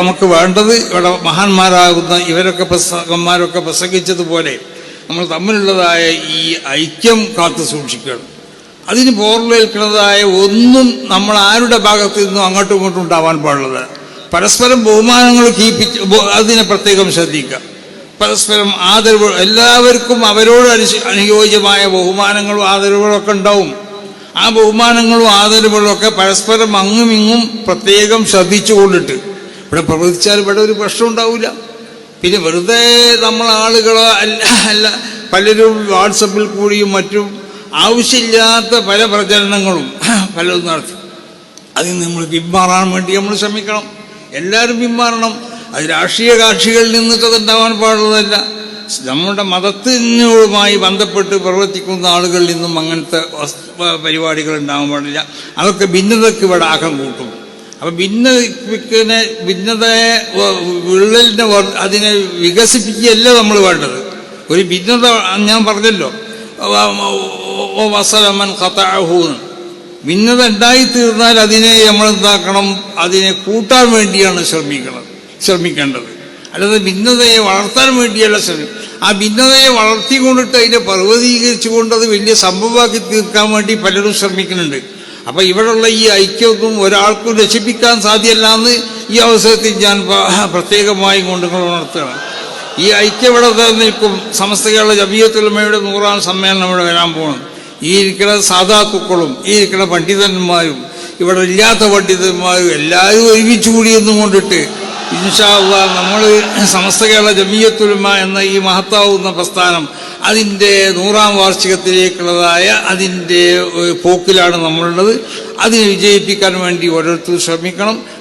നമുക്ക് വേണ്ടത് ഇവിടെ മഹാന്മാരാകുന്ന ഇവരൊക്കെ പ്രസംഗന്മാരൊക്കെ പ്രസംഗിച്ചതുപോലെ നമ്മൾ തമ്മിലുള്ളതായ ഈ ഐക്യം കാത്തു സൂക്ഷിക്കണം. അതിന് പോർലേൽക്കുന്നതായ ഒന്നും നമ്മൾ ആരുടെ ഭാഗത്തു നിന്നും അങ്ങോട്ടും ഇങ്ങോട്ടും ഉണ്ടാവാൻ പാടുള്ളത് പരസ്പരം ബഹുമാനങ്ങൾ കീപ്പിച്ച് അതിനെ പ്രത്യേകം ശ്രദ്ധിക്കുക. പരസ്പരം ആദരവ് എല്ലാവർക്കും അവരോട് അനു അനുയോജ്യമായ ബഹുമാനങ്ങളും ആദരവുകളൊക്കെ ഉണ്ടാവും. ആ ബഹുമാനങ്ങളും ആദരവുകളൊക്കെ പരസ്പരം അങ്ങും ഇങ്ങും പ്രത്യേകം ശ്രദ്ധിച്ചുകൊണ്ടിട്ട് ഇവിടെ പ്രവർത്തിച്ചാൽ ഇവിടെ ഒരു പ്രശ്നം ഉണ്ടാവില്ല പിന്നെ വെറുതെ നമ്മൾ ആളുകളോ അല്ല അല്ല പലരും വാട്സപ്പിൽ കൂടിയും മറ്റും ആവശ്യമില്ലാത്ത പല പ്രചരണങ്ങളും പലതും നടത്തി. അതിൽ നമ്മൾ പിന്മാറാൻ വേണ്ടി നമ്മൾ ശ്രമിക്കണം. എല്ലാവരും പിന്മാറണം. അത് രാഷ്ട്രീയ കാക്ഷികളിൽ നിന്നിട്ട് അതുണ്ടാവാൻ പാടുള്ളതല്ല. നമ്മുടെ മതത്തിനുമായി ബന്ധപ്പെട്ട് പ്രവർത്തിക്കുന്ന ആളുകളിൽ നിന്നും അങ്ങനത്തെ പരിപാടികൾ ഉണ്ടാകാൻ പാടില്ല. അതൊക്കെ ഭിന്നതയ്ക്ക് ഇവിടെ ആക്കം കൂട്ടും. അപ്പം ഭിന്നിപ്പിക്കുന്ന ഭിന്നതയെ വിള്ളലിനെ അതിനെ വികസിപ്പിക്കുകയല്ല നമ്മൾ വേണ്ടത്? ഒരു ഭിന്നത ഞാൻ പറഞ്ഞല്ലോ. വസലമൻ കഥാഹൂന്ന് ഭിന്നത ഉണ്ടായിത്തീർന്നാൽ അതിനെ നമ്മൾ എന്താക്കണം അതിനെ കൂട്ടാൻ വേണ്ടിയാണ് ശ്രമിക്കണം ശ്രമിക്കേണ്ടത്. അല്ലാതെ ഭിന്നതയെ വളർത്താൻ വേണ്ടിയല്ല ശ്രമിക്കും ആ ഭിന്നതയെ വളർത്തിക്കൊണ്ടിട്ട് അതിനെ പർവതീകരിച്ചുകൊണ്ട് അത് വലിയ സംഭവമാക്കി തീർക്കാൻ വേണ്ടി പലരും ശ്രമിക്കുന്നുണ്ട്. അപ്പൊ ഇവിടെയുള്ള ഈ ഐക്യമൊന്നും ഒരാൾക്കും രക്ഷിപ്പിക്കാൻ സാധ്യമല്ല എന്ന് ഈ അവസരത്തിൽ ഞാൻ പ്രത്യേകമായി കൊണ്ട് ഉണർത്തുകയാണ്. ഈ ഐക്യം ഇവിടെ നിൽക്കും സമസ്ത കേരള ജബീയത്തുലമയുടെ നൂറാം സമ്മേളനം ഇവിടെ വരാൻ പോകണം. ഈ ഇരിക്കുന്ന സാധാക്കുക്കളും ഈ ഇരിക്കുന്ന പണ്ഡിതന്മാരും ഇവിടെ ഇല്ലാത്ത പണ്ഡിതന്മാരും എല്ലാവരും ഒരുമിച്ച് കൂടിയെന്നും കൊണ്ടിട്ട് ഇൻഷാ നമ്മൾ സമസ്ത കേരള ജമീയത്തുലമ എന്ന ഈ മഹത്താവുന്ന പ്രസ്ഥാനം അതിന്റെ നൂറാം വാർഷികത്തിലേക്കുള്ളതായ അതിന്റെ പോക്കിലാണ് നമ്മളുള്ളത്. അതിനെ വിജയിപ്പിക്കാൻ വേണ്ടി ഓരോരുത്തരും ശ്രമിക്കണം.